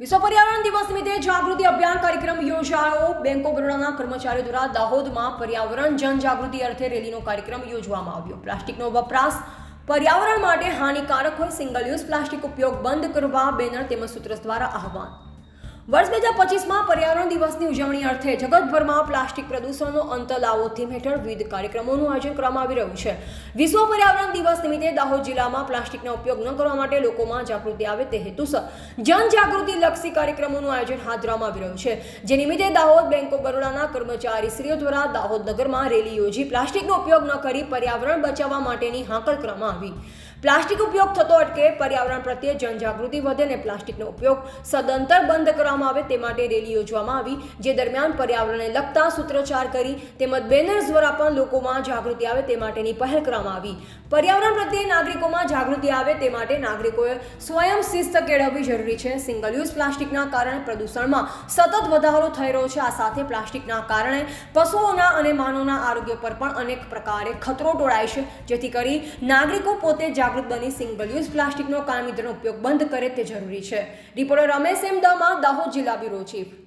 વિશ્વ પર્યાવરણ દિવસ નિમિત્તે જાગૃતિ અભિયાન કાર્યક્રમ યોજાયો. બેંક ઓફ બરોડાના કર્મચારીઓ દ્વારા દાહોદમાં પર્યાવરણ જનજાગૃતિ અર્થે રેલીનો કાર્યક્રમ યોજવામાં આવ્યો. પ્લાસ્ટિકનો વપરાશ પર્યાવરણ માટે હાનિકારક હોય સિંગલ યુઝ પ્લાસ્ટિક ઉપયોગ બંધ કરવા બેનર તેમજ સૂત્ર દ્વારા આહવાન વર્ષ બે હજાર પચીસમાં પર્યાવરણ દિવસની ઉજવણી અર્થે જગતભરમાં પ્લાસ્ટિક પ્રદૂષણનો અંત લાવો થીમ હેઠળ વિવિધ કાર્યક્રમોનું આયોજન કરવામાં આવી રહ્યું છે. વિશ્વ પર્યાવરણ દિવસ નિમિત્તે દાહોદ જિલ્લામાં પ્લાસ્ટિકનો ઉપયોગ ન કરવા માટે લોકોમાં જાગૃતિ આવે તે હેતુસર જનજાગૃતિ લક્ષી કાર્યક્રમોનું આયોજન હાથ ધરવામાં આવી રહ્યું છે. જે નિમિત્તે દાહોદ બેંક ઓફ બરોડાના કર્મચારીશ્રીઓ દ્વારા દાહોદ નગરમાં રેલી યોજી પ્લાસ્ટિકનો ઉપયોગ ન કરી પર્યાવરણ બચાવવા માટેની હાંકલ કરવામાં આવી. પ્લાસ્ટિક ઉપયોગ થતો અટકે પર્યાવરણ પ્રત્યે જનજાગૃતિ વધે અને પ્લાસ્ટિકનો ઉપયોગ સદંતર બંધ કરવામાં આવે તે માટે રેલી યોજવામાં આવી, જે દરમિયાન પર્યાવરણને લગતા સૂત્રોચ્ચાર કરી તેમજ બેનર્સ દ્વારા પણ લોકોમાં જાગૃતિ આવે તે માટેની પહેલ કરવામાં આવી. પર્યાવરણ પ્રત્યે નાગરિકોમાં જાગૃતિ આવે તે માટે નાગરિકોએ સ્વયં શિસ્ત કેળવવી જરૂરી છે. સિંગલ યુઝ પ્લાસ્ટિકના કારણે પ્રદૂષણમાં સતત વધારો થઈ રહ્યો છે. આ સાથે પ્લાસ્ટિકના કારણે પશુઓના અને માનવના આરોગ્ય પર પણ અનેક પ્રકારે ખતરો ટોળાય છે. જેથી કરી નાગરિકો પોતે જાગૃત બની સિંગલ યુઝ પ્લાસ્ટિકનો કાયમી ધોરણે ઉપયોગ બંધ કરે તે જરૂરી છે. રિપોર્ટર રમેશ એમ દમા દાહોદ જિલ્લા બ્યુરો ચીફ.